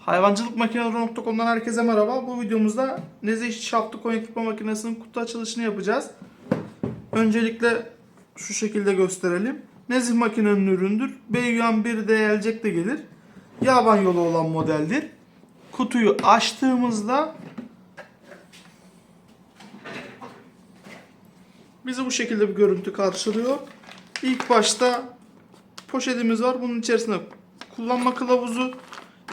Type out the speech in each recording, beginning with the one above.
Hayvancılık Makineleri.com'dan herkese merhaba. Bu videomuzda Nezih şaftlı koyun ekipman makinesinin kutu açılışını yapacağız. Öncelikle şu şekilde gösterelim. Nezih makinenin üründür. BUN 1 Elcek de gelir. Yaban yolu olan modeldir. Kutuyu açtığımızda bizi bu şekilde bir görüntü karşılıyor. İlk başta poşetimiz var. Bunun içerisinde kullanma kılavuzu,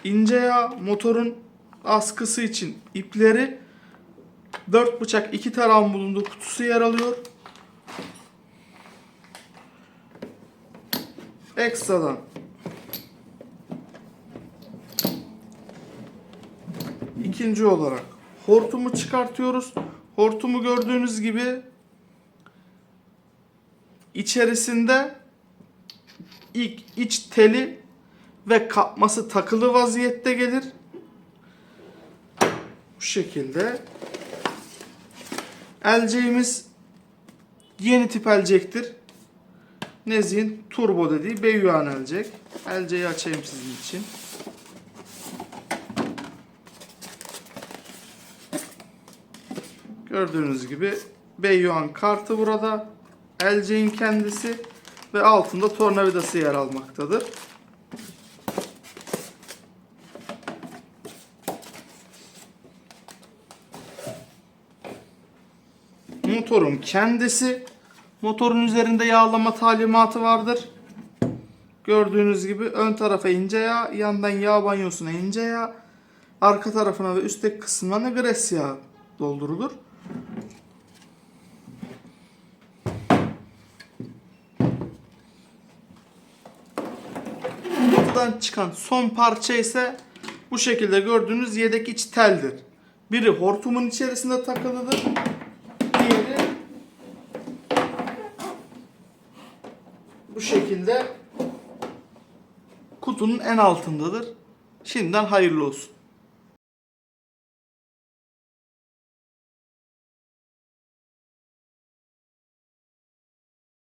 ince yağ, motorun askısı için ipleri, 4 bıçak 2 tarağın bulunduğu kutusu yer alıyor. Ekstradan ikinci olarak hortumu çıkartıyoruz. Hortumu gördüğünüz gibi içerisinde ilk iç teli ve kapması takılı vaziyette gelir. Bu şekilde. Elceğimiz yeni tip elcektir. Nezih'in turbo dediği Beyuan elcek. Elceği açayım sizin için. Gördüğünüz gibi Beyuan kartı burada. Elceğin kendisi ve altında tornavidası yer almaktadır. Motorun kendisi motorun üzerinde yağlama talimatı vardır. Gördüğünüz gibi ön tarafa ince yağ, yandan yağ banyosuna ince yağ, arka tarafına ve üstteki kısmına gres yağı doldurulur. Kutudan çıkan son parça ise bu şekilde gördüğünüz yedek iç teldir. Biri hortumun içerisinde takılıdır. Bu şekilde kutunun en altındadır. Şimdiden hayırlı olsun.